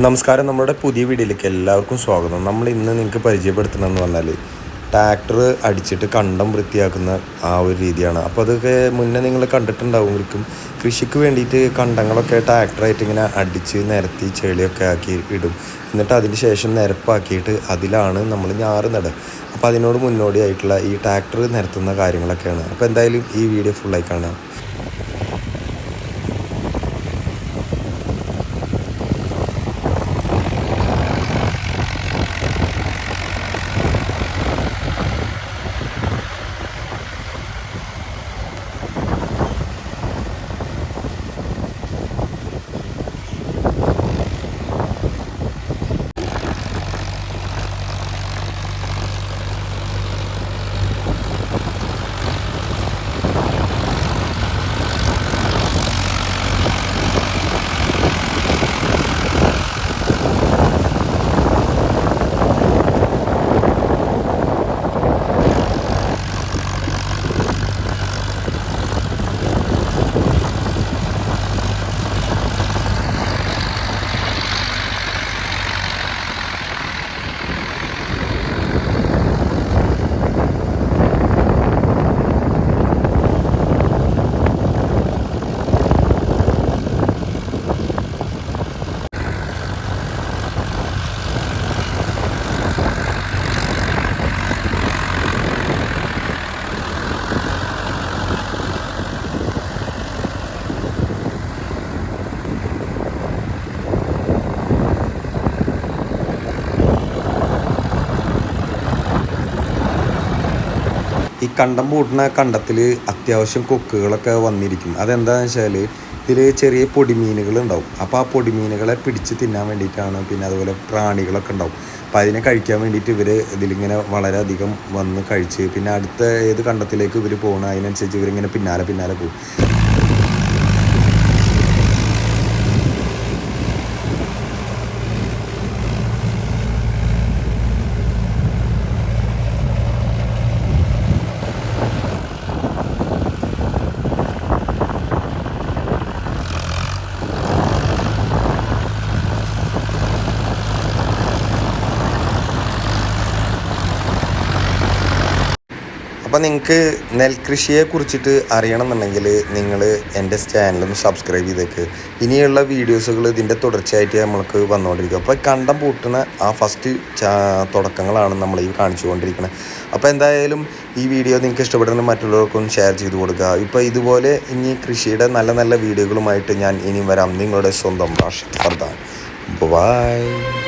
നമസ്കാരം. നമ്മുടെ പുതിയ വീഡിയോയിലേക്ക് എല്ലാവർക്കും സ്വാഗതം. നമ്മൾ ഇന്ന് നിങ്ങൾക്ക് പരിചയപ്പെടുത്തണമെന്ന് പറഞ്ഞാൽ ട്രാക്ടർ അടിച്ചിട്ട് കണ്ടം വൃത്തിയാക്കുന്ന ആ ഒരു രീതിയാണ്. അപ്പോൾ അതൊക്കെ മുന്നേ നിങ്ങൾ കണ്ടിട്ടുണ്ടാവുമായിരിക്കും. കൃഷിക്ക് വേണ്ടിയിട്ട് കണ്ടങ്ങളൊക്കെ ട്രാക്ടറായിട്ട് ഇങ്ങനെ അടിച്ച് നിരത്തി ചെളിയൊക്കെ ആക്കി ഇടും. എന്നിട്ട് അതിന് ശേഷം നിരപ്പാക്കിയിട്ട് അതിലാണ് നമ്മൾ ഞാറ് നടുക. അപ്പോൾ അതിനോട് മുന്നോടിയായിട്ടുള്ള ഈ ട്രാക്ടർ നിരത്തുന്ന കാര്യങ്ങളൊക്കെയാണ്. അപ്പോൾ എന്തായാലും ഈ വീഡിയോ ഫുള്ളായി കാണാം ഈ കണ്ടം പൂട്ടുന്ന കണ്ടത്തിൽ അത്യാവശ്യം കൊക്കുകളൊക്കെ വന്നിരിക്കും അതെന്താണെന്ന് വെച്ചാൽ ഇതിൽ ചെറിയ പൊടിമീനുകൾ ഉണ്ടാവും. അപ്പോൾ ആ പൊടിമീനുകളെ പിടിച്ച് തിന്നാൻ വേണ്ടിയിട്ടാണ് പിന്നെ അതുപോലെ പ്രാണികളൊക്കെ ഉണ്ടാവും. അപ്പം അതിനെ കഴിക്കാൻ വേണ്ടിയിട്ട് ഇവർ ഇതിലിങ്ങനെ വളരെയധികം വന്ന് കഴിച്ച് പിന്നെ അടുത്ത ഏത് കണ്ടത്തിലേക്ക് ഇവർ പോകണം അതിനനുസരിച്ച് ഇവരിങ്ങനെ പിന്നാലെ പിന്നാലെ പോകും. അപ്പോൾ നിങ്ങൾക്ക് നെൽകൃഷിയെ കുറിച്ചിട്ട് അറിയണമെന്നുണ്ടെങ്കിൽ നിങ്ങൾ എന്റെ ചാനലും സബ്സ്ക്രൈബ് ചെയ്തേക്ക്. ഇനിയുള്ള വീഡിയോസുകൾ ഇതിന്റെ തുടർച്ചയായിട്ട് നമ്മൾക്ക് വന്നുകൊണ്ടിരിക്കും. അപ്പോൾ കണ്ടം പൂട്ടുന്ന ആ ഫസ്റ്റ് തുടക്കങ്ങളാണ് നമ്മൾ ഈ കാണിച്ചുകൊണ്ടിരിക്കുന്നത് അപ്പോൾ എന്തായാലും ഈ വീഡിയോ നിങ്ങൾക്ക് ഇഷ്ടപ്പെടുന്ന മറ്റുള്ളവർക്കും ഷെയർ ചെയ്ത് കൊടുക്കുക. ഇപ്പോൾ ഇതുപോലെ ഇനി കൃഷിയുടെ നല്ല നല്ല വീഡിയോകളുമായിട്ട് ഞാൻ ഇനിയും വരാം. നിങ്ങളുടെ സ്വന്തം ഭാഷ ഫർദാൻ ബൈ